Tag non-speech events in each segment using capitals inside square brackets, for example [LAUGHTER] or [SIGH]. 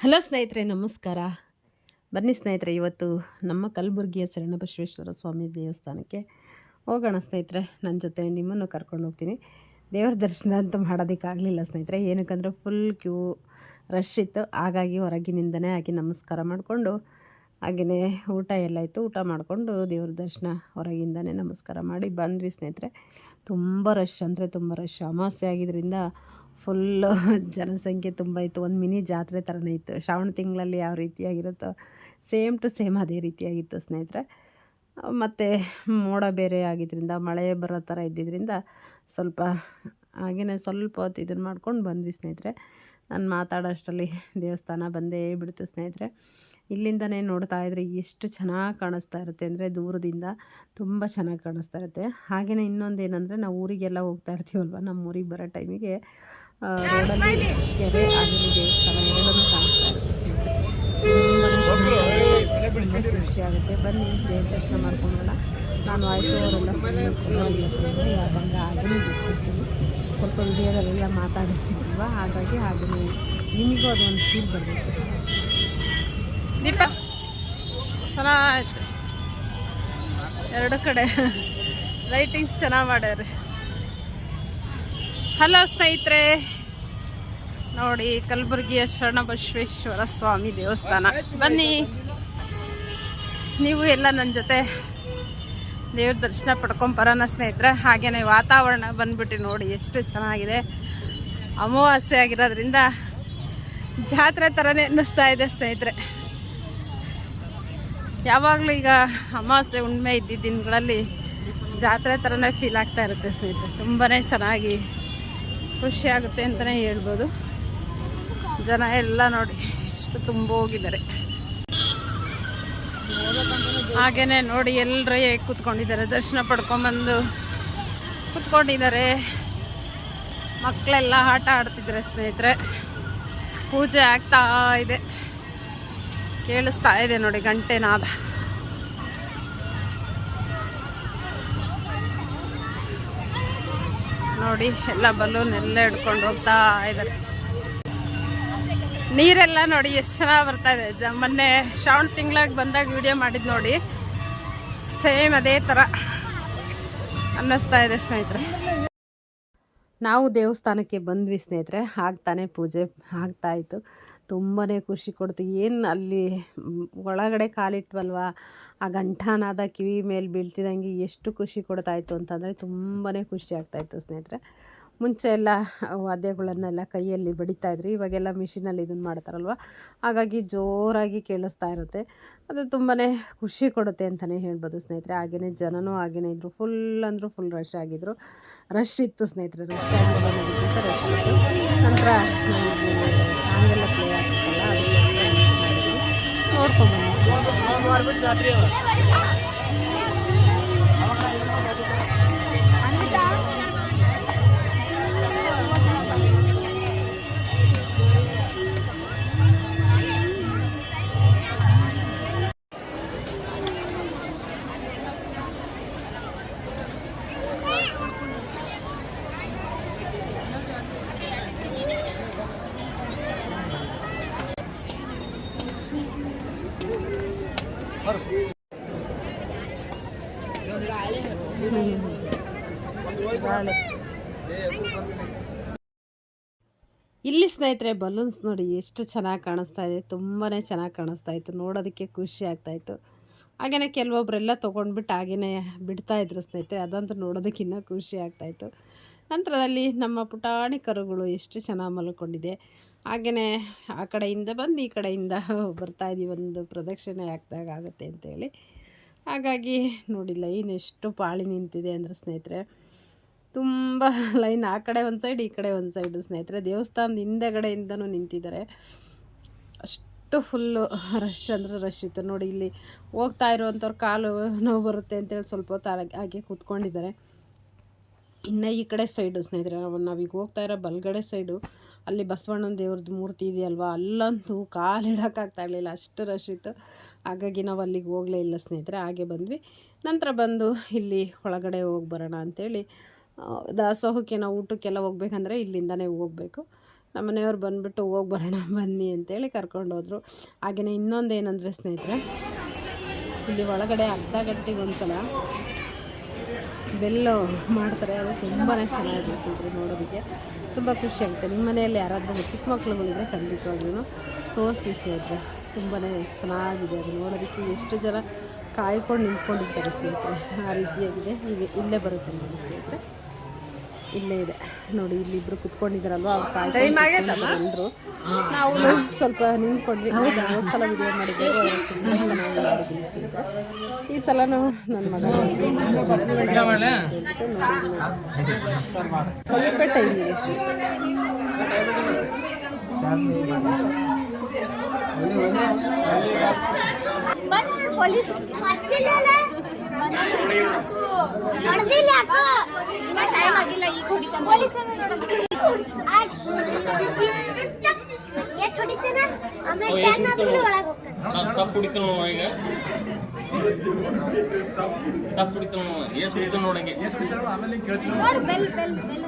Hello ಸ್ನೇಹಿತರೆ, ನಮಸ್ಕಾರ. ಬನ್ನಿ ಸ್ನೇಹಿತರೆ, ಇವತ್ತು ನಮ್ಮ ಕಲಬುರಗಿಯ ಶರಣಬಸವೇಶ್ವರ ಸ್ವಾಮಿ ದೇವಸ್ಥಾನಕ್ಕೆ ಹೋಗೋಣ ಸ್ನೇಹಿತರೆ. ನನ್ನ ಜೊತೆ ನಿಮ್ಮನ್ನು ಕರ್ಕೊಂಡು ಹೋಗ್ತೀನಿ. ದೇವರ ದರ್ಶನ ಅಂತ ಮಾಡೋದಕ್ಕಾಗಲಿಲ್ಲ ಸ್ನೇಹಿತರೆ. ಏನಕ್ಕಂದ್ರೆ ಫುಲ್ ಕ್ಯೂ ರಶ್ ಇತ್ತು. ಹಾಗಾಗಿ ಹೊರಗಿನಿಂದನೇ ಆಗಿ ನಮಸ್ಕಾರ ಮಾಡಿಕೊಂಡು, ಹಾಗೆಯೇ ಊಟ ಎಲ್ಲ ಇತ್ತು ಊಟ ಮಾಡಿಕೊಂಡು ದೇವ್ರ ದರ್ಶನ ಹೊರಗಿಂದನೇ ನಮಸ್ಕಾರ ಮಾಡಿ ಬಂದ್ವಿ ಸ್ನೇಹಿತರೆ. ತುಂಬ ರಶ್ ಅಂದರೆ ತುಂಬ ರಶ್ ಅಮಾವಾಸ್ಯೆ ಆಗಿದ್ದರಿಂದ ಫುಲ್ಲು ಜನಸಂಖ್ಯೆ ತುಂಬ ಇತ್ತು. ಒಂದು ಮಿನಿ ಜಾತ್ರೆ ಥರನೇ ಇತ್ತು. ಶ್ರಾವಣ ತಿಂಗಳಲ್ಲಿ ಯಾವ ರೀತಿಯಾಗಿರುತ್ತೋ ಸೇಮ್ ಟು ಸೇಮ್ ಅದೇ ರೀತಿಯಾಗಿತ್ತು ಸ್ನೇಹಿತರೆ. ಮತ್ತು ಮೋಡ ಬೇರೆ ಆಗಿದ್ದರಿಂದ ಮಳೆ ಬರೋ ಥರ ಇದ್ದಿದ್ದರಿಂದ ಸ್ವಲ್ಪ ಹಾಗೆಯೇ ಸ್ವಲ್ಪ ಹೊತ್ತು ಇದನ್ನು ಮಾಡ್ಕೊಂಡು ಬಂದ್ವಿ ಸ್ನೇಹಿತರೆ. ನಾನು ಮಾತಾಡೋಷ್ಟರಲ್ಲಿ ದೇವಸ್ಥಾನ ಬಂದೇ ಬಿಡ್ತು ಸ್ನೇಹಿತರೆ. ಇಲ್ಲಿಂದನೇ ನೋಡ್ತಾ ಇದ್ರೆ ಎಷ್ಟು ಚೆನ್ನಾಗಿ ಕಾಣಿಸ್ತಾ ಇರುತ್ತೆ ಅಂದರೆ ದೂರದಿಂದ ತುಂಬ ಚೆನ್ನಾಗಿ ಕಾಣಿಸ್ತಾ ಇರುತ್ತೆ. ಹಾಗೆಯೇ ಇನ್ನೊಂದು ಏನಂದರೆ ನಾವು ಊರಿಗೆಲ್ಲ ಹೋಗ್ತಾ ಇರ್ತೀವಲ್ವ ನಮ್ಮ ಊರಿಗೆ ಬರೋ ಟೈಮಿಗೆ ರೋಡಲ್ಲಿ ಕೆರೆ ದೇವಸ್ಥಾನ ಕಾಣಿಸ್ತಾ ಖುಷಿ ಆಗುತ್ತೆ. ಬನ್ನಿ, ದೇವ್ರ ದರ್ಶನ ಮಾಡ್ಕೊಂಡಲ್ಲ ನಾನು ಹಾಗೆಯೇ ಬಿಟ್ಬಿಡ್ತೀನಿ. ಸ್ವಲ್ಪ ವಿಡಿಯೋದಲ್ಲೆಲ್ಲ ಮಾತಾಡಿರ್ತೀವಲ್ವ ಹಾಗಾಗಿ ಹಾಗೆಯೇ ನಿಮಗೂ ಅದೊಂದು ಫೀಲ್ ಬರಬೇಕು. ದೀಪ, ಚೆನ್ನಾಗಿ ಎರಡು ಕಡೆ ಲೈಟಿಂಗ್ಸ್ ಚೆನ್ನಾಗಿ ಮಾಡ್ಯಾರೆ ಹಲೋ ಸ್ನೇಹಿತರೆ. ನೋಡಿ, ಕಲಬುರಗಿಯ ಶರಣಬಸವೇಶ್ವರ ಸ್ವಾಮಿ ದೇವಸ್ಥಾನ. ಬನ್ನಿ. ನೀವು ಎಲ್ಲ ನನ್ನ ಜೊತೆ ದೇವ್ರ ದರ್ಶನ ಪಡ್ಕೊಂಬರೋಣ ಸ್ನೇಹಿತರೆ. ಹಾಗೆಯೇ ವಾತಾವರಣ ಬಂದ್ಬಿಟ್ಟು ನೋಡಿ, ಎಷ್ಟು ಚೆನ್ನಾಗಿದೆ. ಅಮಾವಾಸ್ಯೆ ಆಗಿರೋದ್ರಿಂದ ಜಾತ್ರೆ ಥರನೇ ಅನ್ನಿಸ್ತಾ ಇದೆ ಸ್ನೇಹಿತರೆ. ಯಾವಾಗಲೂ ಈಗ ಅಮಾವಾಸ್ಯೆ ಉಣ್ಮೆ ಇದ್ದಿದ್ದ ದಿನಗಳಲ್ಲಿ ಜಾತ್ರೆ ಥರನೇ ಫೀಲ್ ಆಗ್ತಾ ಇರುತ್ತೆ ಸ್ನೇಹಿತರೆ. ತುಂಬಾ ಚೆನ್ನಾಗಿ ಖುಷಿ ಆಗುತ್ತೆ ಅಂತಲೇ ಹೇಳ್ಬೋದು. ಜನ ಎಲ್ಲ ನೋಡಿ, ಇಷ್ಟು ತುಂಬ ಹೋಗಿದ್ದಾರೆ. ಹಾಗೇನೆ ನೋಡಿ ಎಲ್ಲರೂ ಹೇಗೆ ಕೂತ್ಕೊಂಡಿದ್ದಾರೆ. ದರ್ಶನ ಪಡ್ಕೊಂಬಂದು ಕೂತ್ಕೊಂಡಿದ್ದಾರೆ. ಮಕ್ಕಳೆಲ್ಲ ಆಟ ಆಡ್ತಿದ್ದಾರೆ ಸ್ನೇಹಿತರೆ. ಪೂಜೆ ಆಗ್ತಾ ಇದೆ. ಕೇಳಿಸ್ತಾ ಇದೆ ನೋಡಿ ಗಂಟೆ ನೋಡಿ, ಎಲ್ಲ ಬಲೂನ್ ಎಲ್ಲ ಹಿಡ್ಕೊಂಡು ಹೋಗ್ತಾ ಇದ್ದಾರೆ. ನೀರೆಲ್ಲ ನೋಡಿ, ಎಷ್ಟು ಚೆನ್ನಾಗಿ ಬರ್ತಾ ಇದೆ. ಮೊನ್ನೆ ಶ್ರಾವಣ ತಿಂಗಳಾಗಿ ಬಂದಾಗ ವಿಡಿಯೋ ಮಾಡಿದ್ದು ನೋಡಿ. ಸೇಮ್ ಅದೇ ಥರ ಅನ್ನಿಸ್ತಾ ಇದೆ ಸ್ನೇಹಿತರೆ. ನಾವು ದೇವಸ್ಥಾನಕ್ಕೆ ಬಂದ್ವಿ ಸ್ನೇಹಿತರೆ. ಆಗ್ತಾನೆ ಪೂಜೆ ಆಗ್ತಾ ಇತ್ತು. ತುಂಬಾ ಖುಷಿ ಕೊಡ್ತು ಏನು ಅಲ್ಲಿ ಒಳಗಡೆ ಕಾಲಿಟ್ವಲ್ವ? ಆ ಗಂಟಾನಾದ ಕಿವಿ ಮೇಲೆ ಬೀಳ್ತಿದ್ದಂಗೆ ಎಷ್ಟು ಖುಷಿ ಕೊಡ್ತಾಯಿತ್ತು ಅಂತಂದರೆ ತುಂಬಾ ಖುಷಿ ಆಗ್ತಾಯಿತ್ತು ಸ್ನೇಹಿತರೆ. ಮುಂಚೆ ಎಲ್ಲ ವಾದ್ಯಗಳನ್ನೆಲ್ಲ ಕೈಯಲ್ಲಿ ಬಡಿತಾಯಿದ್ರು ಇವಾಗೆಲ್ಲ ಮಿಷಿನಲ್ಲಿ ಇದನ್ನು ಮಾಡ್ತಾರಲ್ವ? ಹಾಗಾಗಿ ಜೋರಾಗಿ ಕೇಳಿಸ್ತಾ ಇರುತ್ತೆ. ಅದು ತುಂಬಾ ಖುಷಿ ಕೊಡುತ್ತೆ ಅಂತಲೇ ಹೇಳ್ಬೋದು ಸ್ನೇಹಿತರೆ. ಹಾಗೆಯೇ ಜನನೂ ಹಾಗೇನೇ ಇದ್ದರು ಫುಲ್ ಅಂದರೂ ಫುಲ್ ರಶ್ ಆಗಿದ್ದರು ರಶ್ ಇತ್ತು ಸ್ನೇಹಿತರೆ ರಶ್ ಆಗಿರೋದಕ್ಕಿಂತ ರಶ್ ಇತ್ತು. ನಂತರ ಹಾಗೆಲ್ಲ ಅದಕ್ಕೆ ಸ್ನೇಹಿತರೆ ಬಲೂನ್ಸ್ ನೋಡಿ ಎಷ್ಟು ಚೆನ್ನಾಗಿ ಕಾಣಿಸ್ತಾ ಇದೆ. ತುಂಬಾ ಚೆನ್ನಾಗಿ ಕಾಣಿಸ್ತಾ ಇತ್ತು. ನೋಡೋದಕ್ಕೆ ಖುಷಿ ಆಗ್ತಾಯಿತ್ತು ಹಾಗೆಯೇ ಕೆಲವೊಬ್ಬರೆಲ್ಲ ತೊಗೊಂಡ್ಬಿಟ್ಟು ಹಾಗೆಯೇ ಬಿಡ್ತಾಯಿದ್ರು ಸ್ನೇಹಿತರೆ. ಅದಂತೂ ನೋಡೋದಕ್ಕಿನ್ನ ಖುಷಿ ಆಗ್ತಾಯಿತ್ತು ನಂತರದಲ್ಲಿ ನಮ್ಮ ಪುಟಾಣಿ ಕರುಗಳು ಎಷ್ಟು ಚೆನ್ನಾಗಿ ಮಲ್ಕೊಂಡಿದೆ. ಹಾಗೆಯೇ ಆ ಕಡೆಯಿಂದ ಬಂದು ಈ ಕಡೆಯಿಂದ ಬರ್ತಾ ಇದ್ದೀವಿ ಒಂದು ಪ್ರದಕ್ಷಿಣೆ ಹಾಕ್ದಾಗ ಆಗುತ್ತೆ ಅಂತೇಳಿ. ಹಾಗಾಗಿ ನೋಡಿ ಲೈನ್ ಎಷ್ಟು ಪಾಳಿ ನಿಂತಿದೆ ಅಂದರೆ ಸ್ನೇಹಿತರೆ. ತುಂಬ [LAUGHS] ಲೈನ್ ಆ ಕಡೆ ಒಂದು ಸೈಡ್ ಈ ಕಡೆ ಒಂದು ಸೈಡು ಸ್ನೇಹಿತರೆ. ದೇವಸ್ಥಾನದ ಹಿಂದೆಗಡೆಯಿಂದನೂ ನಿಂತಿದ್ದಾರೆ. ಅಷ್ಟು ಫುಲ್ಲು ರಶ್ ಅಂದರೆ ರಶ್ ಇತ್ತು. ನೋಡಿ, ಇಲ್ಲಿ ಹೋಗ್ತಾ ಇರುವಂಥವ್ರು ಕಾಲು ನೋವು ಬರುತ್ತೆ ಅಂತೇಳಿ ಸ್ವಲ್ಪ ಹೊತ್ತು ಹಾಗೆ- ಕೂತ್ಕೊಂಡಿದ್ದಾರೆ. ಇನ್ನು ಈ ಕಡೆ ಸೈಡು ಸ್ನೇಹಿತರೆ, ನಾವು, ನಾವೀಗ ಹೋಗ್ತಾ ಇರೋ ಬಲಗಡೆ ಸೈಡು ಅಲ್ಲಿ ಬಸವಣ್ಣನ ದೇವ್ರದ್ದು ಮೂರ್ತಿ ಇದೆಯಲ್ವಾ? ಅಲ್ಲಂತೂ ಕಾಲು ಇಡೋಕ್ಕಾಗ್ತಾ ಇರಲಿಲ್ಲ. ಅಷ್ಟು ರಶ್ ಇತ್ತು. ಹಾಗಾಗಿ ನಾವು ಅಲ್ಲಿಗೆ ಹೋಗಲೇ ಇಲ್ಲ ಸ್ನೇಹಿತರೆ. ಹಾಗೆ ಬಂದ್ವಿ. ನಂತರ ಬಂದು ಇಲ್ಲಿ ಒಳಗಡೆ ಹೋಗಿ ಬರೋಣ ಅಂಥೇಳಿ ದಾಸೋಹಕ್ಕೆ ನಾವು ಊಟಕ್ಕೆಲ್ಲ ಹೋಗ್ಬೇಕಂದ್ರೆ ಇಲ್ಲಿಂದನೇ ಹೋಗಬೇಕು. ನಮ್ಮ ಮನೆಯವ್ರು ಬಂದುಬಿಟ್ಟು ಹೋಗಿ ಬರೋಣ, ಬನ್ನಿ ಅಂತೇಳಿ ಕರ್ಕೊಂಡೋದ್ರು ಹಾಗೆಯೇ ಇನ್ನೊಂದು ಏನಂದರೆ ಸ್ನೇಹಿತರೆ, ಇಲ್ಲಿ ಒಳಗಡೆ ಅರ್ಧ ಗಂಟೆಗೆ ಒಂದು ಸಲ ಬೆಲ್ಲು ಮಾಡ್ತಾರೆ. ಅದು ತುಂಬಾ ಚೆನ್ನಾಗಿದೆ ಸ್ನೇಹಿತರೆ ನೋಡೋದಕ್ಕೆ. ತುಂಬ ಖುಷಿ ಆಗುತ್ತೆ. ನಿಮ್ಮ ಮನೆಯಲ್ಲಿ ಯಾರಾದರೂ ಚಿಕ್ಕ ಮಕ್ಕಳುಗಳಿದ್ರೆ ಖಂಡಿತವಾಗ್ಲೂ ತೋರಿಸಿ ಸ್ನೇಹಿತರೆ. ತುಂಬಾ ಚೆನ್ನಾಗಿದೆ ಅದು ನೋಡೋದಕ್ಕೆ. ಎಷ್ಟು ಜನ ಕಾಯ್ಕೊಂಡು ನಿಂತ್ಕೊಂಡಿರ್ತಾರೆ ಸ್ನೇಹಿತರೆ. ಆ ರೀತಿಯಾಗಿದೆ. ಇಲ್ಲೇ ಬರುತ್ತೆ ನೋಡಿ ಸ್ನೇಹಿತರೆ. ಇಲ್ಲೇ ಇದೆ. ನೋಡಿ ಇಲ್ಲಿ ಇಬ್ರು ಕುತ್ಕೊಂಡಿದ್ರಲ್ವಾ ಎಲ್ಲರೂ ನಾವು ಸ್ವಲ್ಪ ನಿಂತ್ಕೊಂಡ್ವಿ. ಹೌದಾ ಒಂದು ಸಲ ವಿಡಿಯೋ ಮಾಡಿದ್ವಿ. ತುಂಬ ಚೆನ್ನಾಗಿ ಮಾಡಿದ್ದೀನಿ ಸ್ನೇಹಿತರೆ ಈ ಸಲನೂ ನನ್ನ ಮಗ ಸ್ವಲ್ಪ ಟೈಮ್ ಇದೆ ಸ್ನೇಹಿತರೆ ಹೊಡಿತಾನೆ ಹೊಡಿತಾನ ತಪ್ಪು ಕುಡಿತಾನ ಈಗ ತಪ್ಪು ಕುಡಿತಾನ ಏಸ್ ಕುಡಿತಾನ ನೋಡಂಗೆ ನೋಡು ಬೆಲ್ ಬೆಲ್ ಬೆಲ್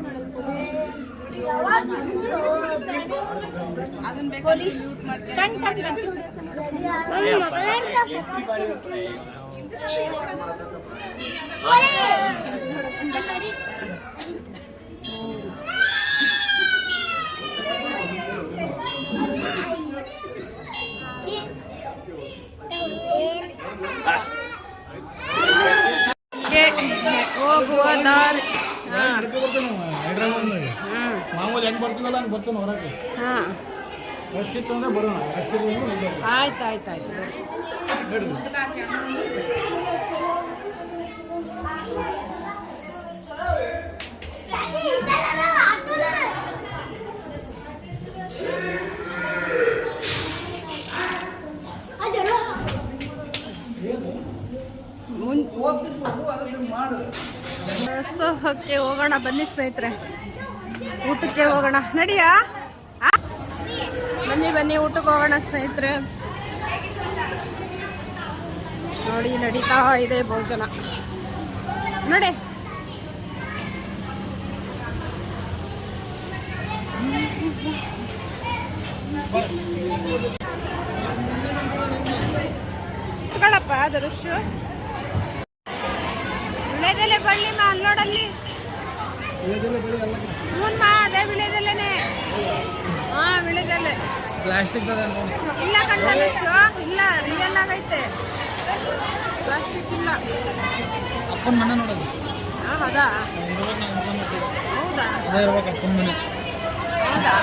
ಪೊಲೀಸ್ ಟನ್ ಟನ್ ಟನ್ ನನ್ನ ಮಗನ ಹಿಡ್ಕೊ. ಹೋಗುವ ದಾರಿ ಮಾಮೂಲಿ ಹೆಂಗ್ ಬರ್ತೀನಲ್ಲ ಹಂಗೆ ಬರ್ತಾನೆ ಹೊರಗೆ ಹಾಂ ರಶ್ ಇತ್ತು ಅಂದ್ರೆ ಬರೋಣ. ಆಯ್ತು ಆಯ್ತು ಆಯ್ತು. ಸೊ ಸೋಹಕ್ಕೆ ಹೋಗೋಣ ಬನ್ನಿ ಸ್ನೇಹಿತರೆ. ಊಟಕ್ಕೆ ಹೋಗೋಣ. ನಡಿಯಾ? ಬನ್ನಿ ಬನ್ನಿ, ಊಟಕ್ಕೆ ಹೋಗೋಣ ಸ್ನೇಹಿತರೆ. ನೋಡಿ, ನಡೀತಾ ಇದೆ ಭೋಜನ. ನೋಡಿ. ಕಣಪ್ಪ ದೃಶ್ಯ ಒಳ್ಳೇದಲ್ಲೇ ಬಳ್ಳಿ ಅಲ್ಲೋಡಲ್ಲಿ ಹ್ಞೂ ಮಾ ಅದೇ ವಿಳೆದೆಲೆನೆ ಹಾ ವಿಳೆದೆಲೆ ಪ್ಲಾಸ್ಟಿಕ್. ಇಲ್ಲ ಕಣ್ಣದಷ್ಟು ಇಲ್ಲ ರಿಯಲ್ ಆಗೈತೆ. ಪ್ಲಾಸ್ಟಿಕ್ ಇಲ್ಲ. ಅಪ್ಪನ ಮನೆ ನೋಡೋದು. ಹಾ. ಹೌದಾ? ಅದೇ ಇರ್ಬೇಕು ಅಪ್ಪನ ಮನೆ. ಹೌದಾ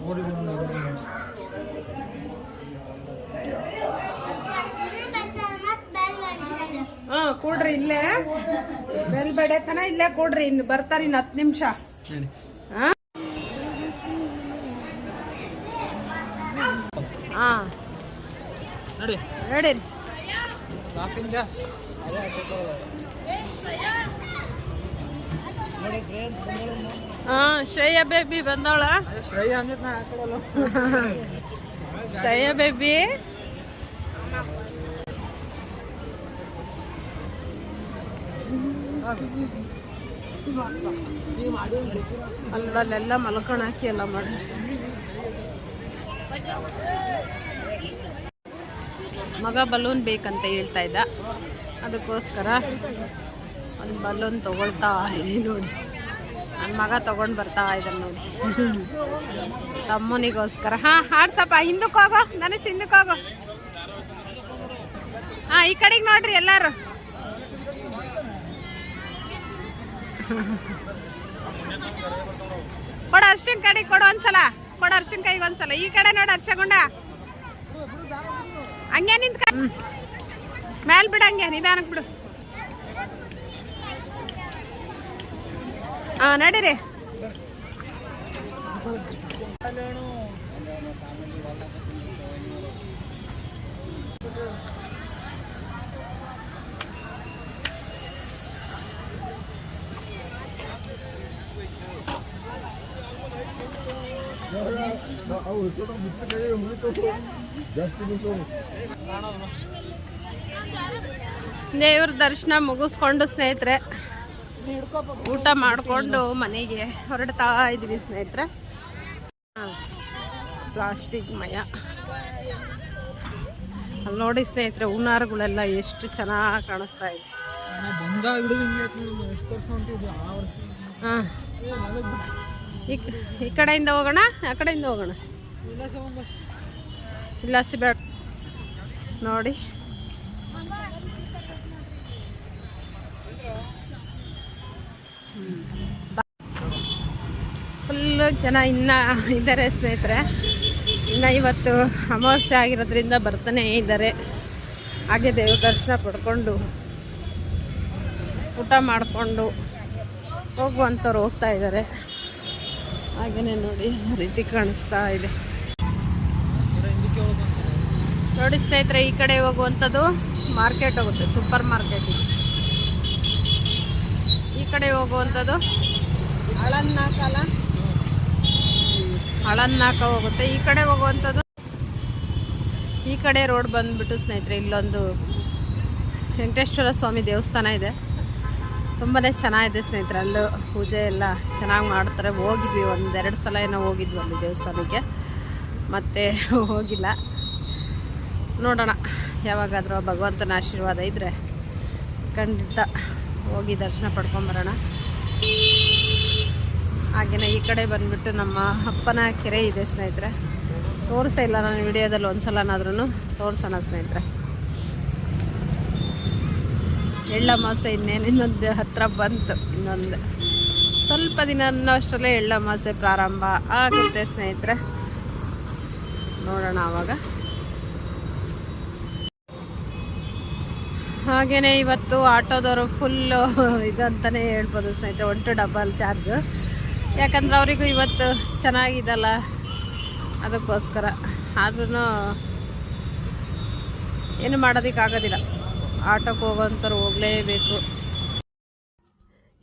ನೋಡಿ ನೋಡಿ ನೋಡಿ ನೋಡಿ. ಹಾ ಕೂಡ್ರಿ ಇಲ್ಲೇ ಬೆಲ್ ಬೆಡೆತನ ಇಲ್ಲೇ ಕೊಡ್ರಿ ಇನ್ನು ಬರ್ತಾರೆ ಇನ್ನು ಹತ್ತು ನಿಮಿಷ. ಹಾ ಹಾ ಶ್ರೇಯ ಬೇಬಿ ಬಂದವಳ? ಶ್ರೇಯ ಬೇಬಿ ಅಲ್ಲಲ್ಲೆಲ್ಲ ಮಲ್ಕೊಂಡು ಹಾಕಿ ಎಲ್ಲ ಮಾಡಿ. ಮಗ ಬಲೂನ್ ಬೇಕಂತ ಹೇಳ್ತಾ ಇದ್ದ. ಅದಕ್ಕೋಸ್ಕರ ಒಂದು ಬಲೂನ್ ತಗೊಳ್ತಾ ಇದೀನಿ ನೋಡಿ. ನನ್ನ ಮಗ ತಗೊಂಡು ಬರ್ತಾ ಇದ್ದಾನೆ ನೋಡಿ. ತಮ್ಮನಿಗೋಸ್ಕರ. ಹಾ, ಹಾಡ್ಸಪ್ಪ, ಹಿಂದಕ್ಕೆ ಹೋಗೋ ಹಿಂದಕ್ಕೋಗೋ ಹಿಂದಕ್ಕೆ ಹೋಗೋ. ಹಾ, ಈ ಕಡೆಗೆ ನೋಡ್ರಿ ಎಲ್ಲಾರು. ಕೊಡ ಅರ್ಶಿನ ಕಡೆಗೆ ಕೊಡು ಒಂದ್ಸಲ. ಕೊಡ ಅರ್ಶಿನ ಕೈಗೆ ಒಂದ್ಸಲ. ಈ ಕಡೆ ನೋಡು ಅರ್ಶಗುಂಡ. ಹಂಗೆ ನಿಂತ್ಕ. ಮ್ಯಾಲ್ ಬಿಡು ಹಂಗೆ ನಿಧಾನಕ್ಕೆ ಬಿಡು. ಹಾ ನಡೀರಿ. ದೇವ್ರ ದರ್ಶನ ಮುಗಿಸ್ಕೊಂಡು ಸ್ನೇಹಿತರೆ, ಊಟ ಮಾಡಿಕೊಂಡು ಮನೆಗೆ ಹೊರಡ್ತಾ ಇದ್ವಿ ಸ್ನೇಹಿತರೆ. ಪ್ಲಾಸ್ಟಿಕ್ ಮಯ. ಅಲ್ಲಿ ನೋಡಿ ಸ್ನೇಹಿತರೆ, ಹೂನಾರುಗಳೆಲ್ಲ ಎಷ್ಟು ಚೆನ್ನಾಗಿ ಕಾಣಿಸ್ತಾ ಇದೆ. ಈ ಕಡೆಯಿಂದ ಹೋಗೋಣ, ಆ ಕಡೆಯಿಂದ ಹೋಗೋಣ. ಇಲ್ಲ ಬೇಡ ನೋಡಿ. ಫುಲ್ಲು ಜನ ಇನ್ನ ಇದ್ದಾರೆ ಸ್ನೇಹಿತರೆ. ಇನ್ನು ಇವತ್ತು ಅಮಾವಾಸ್ಯೆ ಆಗಿರೋದ್ರಿಂದ ಬರ್ತಾನೆ ಇದ್ದಾರೆ. ಹಾಗೆ ದೇವ್ರ ದರ್ಶನ ಪಡ್ಕೊಂಡು ಊಟ ಮಾಡಿಕೊಂಡು ಹೋಗುವಂಥವ್ರು ಹೋಗ್ತಾ ಇದ್ದಾರೆ. ಹಾಗೆಯೇ ನೋಡಿ ರೀತಿ ಕಾಣಿಸ್ತಾ ಇದೆ. ನೋಡಿ ಸ್ನೇಹಿತರೆ, ಈ ಕಡೆ ಹೋಗುವಂಥದ್ದು ಮಾರ್ಕೆಟ್ ಹೋಗುತ್ತೆ ಸೂಪರ್ ಮಾರ್ಕೆಟ್ ಈ ಕಡೆ ಹೋಗುವಂಥದ್ದು ಹಳನ್ನಾಕಲ್ಲ ಹಳನ್ನಾಕ ಹೋಗುತ್ತೆ. ಈ ಕಡೆ ಹೋಗುವಂಥದ್ದು ಈ ಕಡೆ ರೋಡ್ ಬಂದ್ಬಿಟ್ಟು ಸ್ನೇಹಿತರೆ, ಇಲ್ಲೊಂದು ವೆಂಕಟೇಶ್ವರ ಸ್ವಾಮಿ ದೇವಸ್ಥಾನ ಇದೆ. ತುಂಬಾ ಚೆನ್ನಾಗಿದೆ ಸ್ನೇಹಿತರೆ, ಅಲ್ಲೂ ಪೂಜೆ ಎಲ್ಲ ಚೆನ್ನಾಗಿ ಮಾಡ್ತಾರೆ. ಹೋಗಿದ್ವಿ ಒಂದೆರಡು ಸಲ ಏನೋ ಹೋಗಿದ್ವಿ ಅಲ್ಲಿ ದೇವಸ್ಥಾನಕ್ಕೆ. ಮತ್ತೆ ಹೋಗಿಲ್ಲ. ನೋಡೋಣ. ಯಾವಾಗಾದರೂ ಭಗವಂತನ ಆಶೀರ್ವಾದ ಇದ್ದರೆ ಖಂಡಿತ ಹೋಗಿ ದರ್ಶನ ಪಡ್ಕೊಂಬರೋಣ. ಹಾಗೆಯೇ ಈ ಕಡೆ ಬಂದುಬಿಟ್ಟು ನಮ್ಮ ಅಪ್ಪನ ಕೆರೆ ಇದೆ ಸ್ನೇಹಿತರೆ. ತೋರಿಸೇ ಇಲ್ಲ ನಾನು ವಿಡಿಯೋದಲ್ಲಿ ಒಂದು ಸಲನಾದ್ರೂ ತೋರಿಸೋಣ ಸ್ನೇಹಿತರೆ. ಎಳ್ಳಮಾಸೆ ಇನ್ನೇನು, ಇನ್ನೊಂದು ಹತ್ರ ಬಂತು, ಇನ್ನೊಂದು. ಸ್ವಲ್ಪ ದಿನ ಅನ್ನೋಷ್ಟರಲ್ಲೇ ಎಳ್ಳಮಾಸೆ ಪ್ರಾರಂಭ ಆಗುತ್ತೆ ಸ್ನೇಹಿತರೆ. ನೋಡೋಣ ಆವಾಗ. ಹಾಗೆಯೇ ಇವತ್ತು ಆಟೋದವರು ಫುಲ್ಲು ಇದಂತಾನೆ ಹೇಳ್ಬೋದು ಸ್ನೇಹಿತರೆ ಒನ್ ಟು ಡಬಲ್ ಚಾರ್ಜು ಯಾಕಂದ್ರೆ ಅವರಿಗೂ ಇವತ್ತು ಚೆನ್ನಾಗಿದಲ್ಲ ಅದಕ್ಕೋಸ್ಕರ. ಆದ್ರೂ ಏನು ಮಾಡೋದಕ್ಕಾಗೋದಿಲ್ಲ. ಆಟೋಕ್ಕೆ ಹೋಗೋಂಥವ್ರು ಹೋಗಲೇಬೇಕು.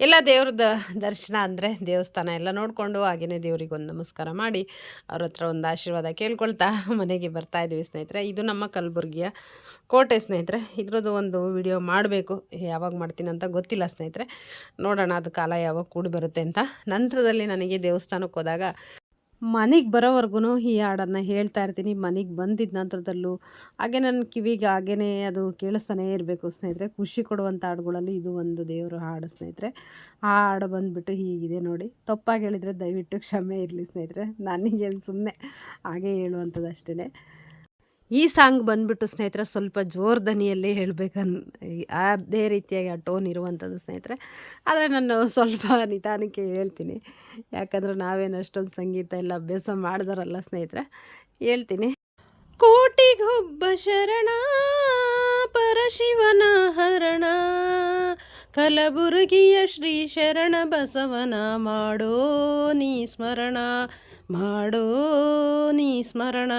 ಎಲ್ಲ ದೇವ್ರದ ದರ್ಶನ ಅಂದರೆ ದೇವಸ್ಥಾನ ಎಲ್ಲ ನೋಡಿಕೊಂಡು ಹಾಗೆಯೇ ದೇವರಿಗೆ ಒಂದು ನಮಸ್ಕಾರ ಮಾಡಿ ಅವ್ರ ಹತ್ರ ಒಂದು ಆಶೀರ್ವಾದ ಕೇಳ್ಕೊಳ್ತಾ ಮನೆಗೆ ಬರ್ತಾ ಇದ್ದೀವಿ ಸ್ನೇಹಿತರೆ. ಇದು ನಮ್ಮ ಕಲಬುರ್ಗಿಯ ಕೋಟೆ ಸ್ನೇಹಿತರೆ. ಇದ್ರದ್ದು ಒಂದು ವಿಡಿಯೋ ಮಾಡಬೇಕು. ಯಾವಾಗ ಮಾಡ್ತೀನಿ ಅಂತ ಗೊತ್ತಿಲ್ಲ ಸ್ನೇಹಿತರೆ. ನೋಡೋಣ ಅದು ಕಾಲ ಯಾವಾಗ ಕೂಡಿ ಬರುತ್ತೆ ಅಂತ. ನಂತರದಲ್ಲಿ ನನಗೆ ದೇವಸ್ಥಾನಕ್ಕೆ ಹೋದಾಗ ಮನೆಗೆ ಬರೋವರೆಗೂ ಈ ಹಾಡನ್ನು ಹೇಳ್ತಾ ಇರ್ತೀನಿ. ಮನೆಗೆ ಬಂದಿದ್ದ ನಂತರದಲ್ಲೂ ಹಾಗೆ ನನ್ನ ಕಿವಿಗೆ ಹಾಗೇ ಅದು ಕೇಳಿಸ್ತಾನೇ ಇರಬೇಕು. ಸ್ನೇಹಿತರೆ, ಖುಷಿ ಕೊಡುವಂಥ ಹಾಡುಗಳಲ್ಲಿ ಇದು ಒಂದು ದೇವರ ಹಾಡು ಸ್ನೇಹಿತರೆ. ಆ ಹಾಡು ಬಂದುಬಿಟ್ಟು ಹೀಗಿದೆ ನೋಡಿ. ತಪ್ಪಾಗಿ ಹೇಳಿದರೆ ದಯವಿಟ್ಟು ಕ್ಷಮೆ ಇರಲಿ ಸ್ನೇಹಿತರೆ. ನನಗೇನು ಸುಮ್ಮನೆ ಹಾಗೆ ಹೇಳುವಂಥದ್ದು ಅಷ್ಟೇ ಈ ಸಾಂಗ್ ಬಂದ್ಬಿಟ್ಟು ಸ್ನೇಹಿತರೆ ಸ್ವಲ್ಪ ಜೋರ್ ದನಿಯಲ್ಲಿ ಹೇಳ್ಬೇಕನ್ ಅದೇ ರೀತಿಯಾಗಿ ಆ ಟೋನ್ ಇರುವಂಥದ್ದು ಸ್ನೇಹಿತರೆ. ಆದರೆ ನಾನು ಸ್ವಲ್ಪ ನಿಧಾನಕ್ಕೆ ಹೇಳ್ತೀನಿ. ಯಾಕಂದ್ರೆ ನಾವೇನು ಅಷ್ಟೊಂದು ಸಂಗೀತ ಎಲ್ಲ ಅಭ್ಯಾಸ ಮಾಡಿದಾರಲ್ಲ ಸ್ನೇಹಿತರೆ. ಹೇಳ್ತೀನಿ. ಕೋಟಿಗೊಬ್ಬ ಶರಣ, ಪರಶಿವನ ಹರಣ, ಕಲಬುರಗಿಯ ಶ್ರೀ ಶರಣ ಬಸವನ ಮಾಡೋ ನೀ ಸ್ಮರಣ, ಮಾಡೋ ನೀ ಸ್ಮರಣ.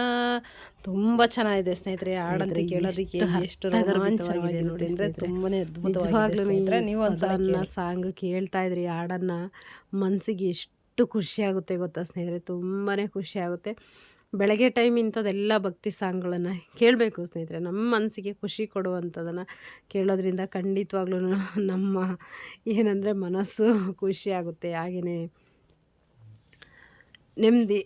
ತುಂಬ ಚೆನ್ನಾಗಿದೆ ಸ್ನೇಹಿತರೆ ಹಾಡಂತ ಕೇಳೋದಕ್ಕೆ ಎಷ್ಟು ರೋಮಾಂಚನವಾಗಿರುತ್ತೆ ಅಂದರೆ ತುಂಬಾನೇ ಅದ್ಭುತವಾಗಿದೆ ನೀವು ಒಂದ್ಸಲ ಸಾಂಗ್ ಕೇಳ್ತಾ ಇದ್ರಿ ಹಾಡನ್ನು ಮನಸ್ಸಿಗೆ ಎಷ್ಟು ಖುಷಿ ಆಗುತ್ತೆ ಗೊತ್ತಾ ಸ್ನೇಹಿತರೆ? ತುಂಬಾ ಖುಷಿ ಆಗುತ್ತೆ ಬೆಳಗ್ಗೆ ಟೈಮ್ ಇಂಥದ್ದೆಲ್ಲ ಭಕ್ತಿ ಸಾಂಗ್ಗಳನ್ನು ಕೇಳಬೇಕು ಸ್ನೇಹಿತರೆ. ನಮ್ಮ ಮನಸ್ಸಿಗೆ ಖುಷಿ ಕೊಡುವಂಥದ್ದನ್ನು ಕೇಳೋದ್ರಿಂದ ಖಂಡಿತವಾಗ್ಲೂ ನಮ್ಮ ಏನಂದರೆ ಮನಸ್ಸು ಖುಷಿ ಆಗುತ್ತೆ ಹಾಗೆಯೇ ನೆಮ್ಮದಿ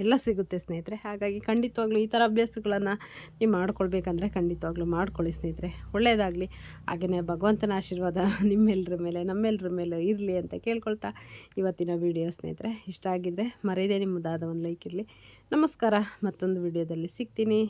ಎಲ್ಲ ಸಿಗುತ್ತೆ ಸ್ನೇಹಿತರೆ. ಹಾಗಾಗಿ ಖಂಡಿತವಾಗ್ಲೂ ಈ ಥರ ಅಭ್ಯಾಸಗಳನ್ನು ನೀವು ಮಾಡ್ಕೊಳ್ಬೇಕಂದ್ರೆ ಖಂಡಿತವಾಗ್ಲೂ ಮಾಡ್ಕೊಳ್ಳಿ ಸ್ನೇಹಿತರೆ. ಒಳ್ಳೆಯದಾಗಲಿ. ಹಾಗೆಯೇ ಭಗವಂತನ ಆಶೀರ್ವಾದ [LAUGHS] ನಿಮ್ಮೆಲ್ಲರ ಮೇಲೆ ನಮ್ಮೆಲ್ಲರ ಮೇಲೆ ಇರಲಿ ಅಂತ ಕೇಳ್ಕೊಳ್ತಾ ಇವತ್ತಿನ ವಿಡಿಯೋ ಸ್ನೇಹಿತರೆ. ಇಷ್ಟ ಆಗಿದ್ದರೆ ಮರೆಯದೇ ನಿಮ್ಮದಾದ ಒಂದು ಲೈಕ್ ಇರಲಿ. ನಮಸ್ಕಾರ. ಮತ್ತೊಂದು ವಿಡಿಯೋದಲ್ಲಿ ಸಿಗ್ತೀನಿ.